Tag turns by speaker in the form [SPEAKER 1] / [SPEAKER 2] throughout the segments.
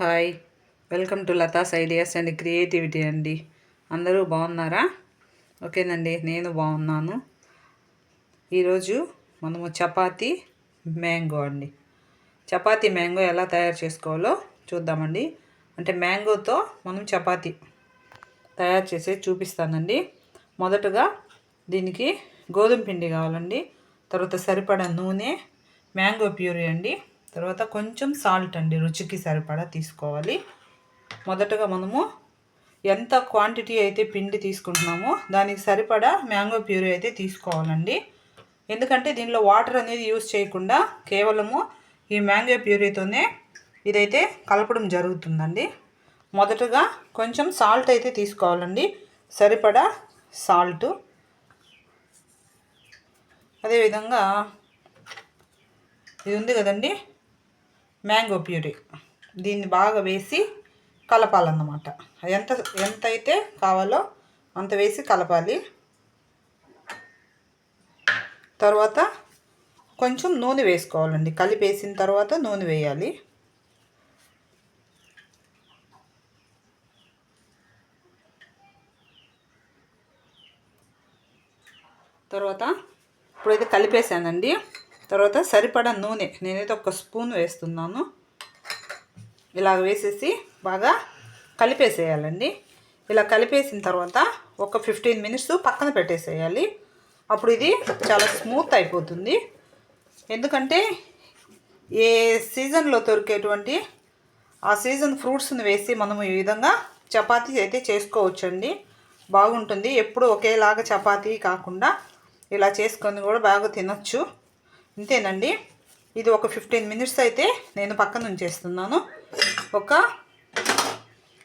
[SPEAKER 1] Hi welcome to Lata's ideas and creativity అండి. అందరూ బాగున్నారా? ఓకేనండి నేను బాగున్నాను. ఈరోజు మనము చపాతీ మ్యాంగో అండి. చపాతీ మ్యాంగో ఎలా తయారు చేసుకోవాలో చూద్దామండి. అంటే మ్యాంగోతో మనం చపాతీ తయారు చేసి చూపిస్తానండి. మొదటగా దీనికి గోధుమ పిండి కావాలండి. తర్వాత సరిపడా నూనె మ్యాంగో ప్యూరీ అండి. తర్వాత కొంచెం సాల్ట్ అండి రుచికి సరిపడా తీసుకోవాలి. మొదటగా మనము ఎంత క్వాంటిటీ అయితే పిండి తీసుకుంటున్నామో దానికి సరిపడా మ్యాంగో ప్యూరీ అయితే తీసుకోవాలండి. ఎందుకంటే దీనిలో వాటర్ అనేది యూస్ చేయకుండా కేవలము ఈ మ్యాంగో ప్యూరీతోనే ఇదైతే కలపడం జరుగుతుందండి. మొదటగా కొంచెం సాల్ట్ అయితే తీసుకోవాలండి. సరిపడా సాల్ట్ అదేవిధంగా ఇది ఉంది కదండి మ్యాంగో ప్యూరీ. దీన్ని బాగా వేసి కలపాలన్నమాట. ఎంత ఎంత అయితే కావాలో అంత వేసి కలపాలి. తర్వాత కొంచెం నూనె వేసుకోవాలండి. కలిపేసిన తర్వాత నూనె వేయాలి. తర్వాత ఇప్పుడైతే కలిపేసానండి తర్వాత సరిపడా నూనె. నేనైతే ఒక స్పూన్ వేస్తున్నాను. ఇలాగ వేసేసి బాగా కలిపేసేయాలండి. ఇలా కలిపేసిన తర్వాత ఒక ఫిఫ్టీన్ మినిట్స్ పక్కన పెట్టేసేయాలి. అప్పుడు ఇది చాలా స్మూత్ అయిపోతుంది. ఎందుకంటే ఏ సీజన్లో దొరికేటువంటి ఆ సీజన్ ఫ్రూట్స్ని వేసి మనము ఈ విధంగా చపాతీ అయితే చేసుకోవచ్చండి. బాగుంటుంది. ఎప్పుడు ఒకేలాగా చపాతీ కాకుండా ఇలా చేసుకొని కూడా బాగా తినొచ్చు. ఇంతేనండి ఇది ఒక ఫిఫ్టీన్ మినిట్స్ అయితే నేను పక్కన ఉంచేస్తున్నాను. ఒక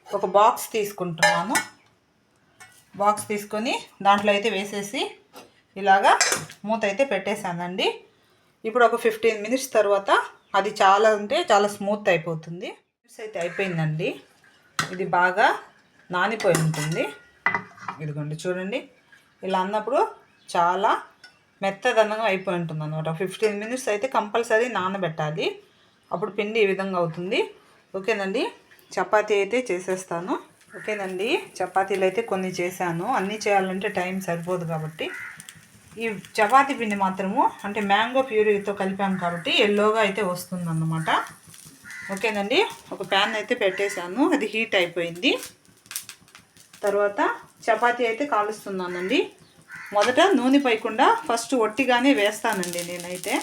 [SPEAKER 1] ఒక బాక్స్ తీసుకుంటున్నాను. బాక్స్ తీసుకొని దాంట్లో అయితే వేసేసి ఇలాగా మూత అయితే పెట్టేశానండి. ఇప్పుడు ఒక ఫిఫ్టీన్ మినిట్స్ తర్వాత అది చాలా అంటే చాలా స్మూత్ అయిపోతుంది. మినిట్స్ అయితే అయిపోయిందండి. ఇది బాగా నానిపోయి ఉంటుంది. ఇదిగోండి చూడండి. ఇలా అన్నప్పుడు చాలా మెత్తదనంగా అయిపోయి ఉంటుంది అనమాట ఫిఫ్టీన్ మినిట్స్ అయితే కంపల్సరీ నానబెట్టాలి. అప్పుడు పిండి ఈ విధంగా అవుతుంది. ఓకేనండి? చపాతీ అయితే చేసేస్తాను. ఓకేనండి? చపాతీలు అయితే కొన్ని చేశాను. అన్నీ చేయాలంటే టైం సరిపోదు కాబట్టి. ఈ చపాతీ పిండి మాత్రము అంటే మ్యాంగో ప్యూరీతో కలిపాం కాబట్టి ఎల్లోగా అయితే వస్తుంది అన్నమాట ఓకేనండి? ఒక ప్యాన్ అయితే పెట్టేశాను. అది హీట్ అయిపోయింది. తర్వాత చపాతీ అయితే కాలుస్తున్నానండి. మొదట నూనె పైకుండా ఫస్ట్ ఒట్టిగానే వేస్తానండి నేనైతే.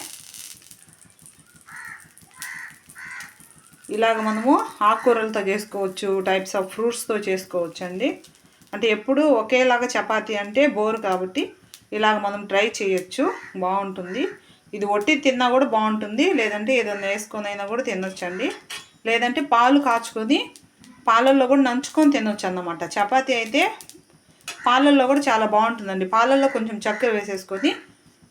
[SPEAKER 1] ఇలాగ మనము ఆకుకూరలతో చేసుకోవచ్చు టైప్స్ ఆఫ్ ఫ్రూట్స్తో చేసుకోవచ్చు అండి అంటే ఎప్పుడు ఒకేలాగా చపాతీ అంటే బోరు కాబట్టి ఇలాగ మనం ట్రై చేయొచ్చు బాగుంటుంది. ఇది ఒట్టి తిన్నా కూడా బాగుంటుంది లేదంటే ఏదైనా వేసుకొని అయినా కూడా తినొచ్చండి. లేదంటే పాలు కాచుకొని పాలల్లో కూడా నంచుకొని తినొచ్చు అన్నమాట చపాతీ అయితే పాలల్లో కూడా చాలా బాగుంటుందండి. పాలల్లో కొంచెం చక్కెర వేసేసుకొని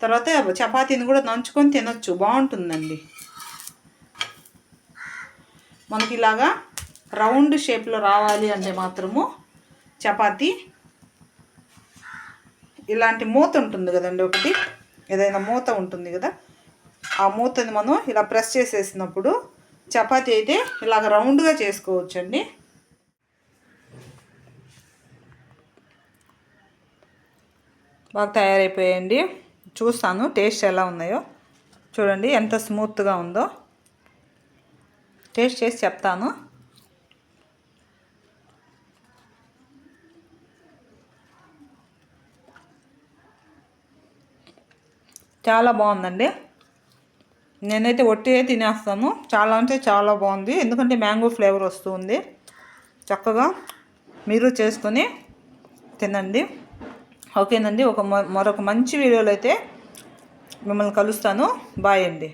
[SPEAKER 1] తర్వాత చపాతీని కూడా నంచుకొని తినొచ్చు. బాగుంటుందండి. మనకి ఇలాగా రౌండ్ షేప్లో రావాలి అంటే మాత్రము చపాతీ. ఇలాంటి మూత ఉంటుంది కదండి ఒకటి. ఏదైనా మూత ఉంటుంది కదా. ఆ మూతని మనం ఇలా ప్రెస్ చేసేసినప్పుడు చపాతీ అయితే ఇలాగ రౌండ్గా చేసుకోవచ్చండి. బాగా తయారైపోయాయండి చూస్తాను టేస్ట్ ఎలా ఉన్నాయో. చూడండి ఎంత స్మూత్గా ఉందో. టేస్ట్ చేసి చెప్తాను. చాలా బాగుందండి. నేనైతే ఒట్టిగా తినేస్తాను. చాలా అంటే చాలా బాగుంది. ఎందుకంటే మ్యాంగో ఫ్లేవర్ వస్తుంది. చక్కగా మీరు చేసుకొని తినండి. ఓకేనండి ఒక మరొక మంచి వీడియోలో అయితే మిమ్మల్ని కలుస్తాను. బాయ్ అండి.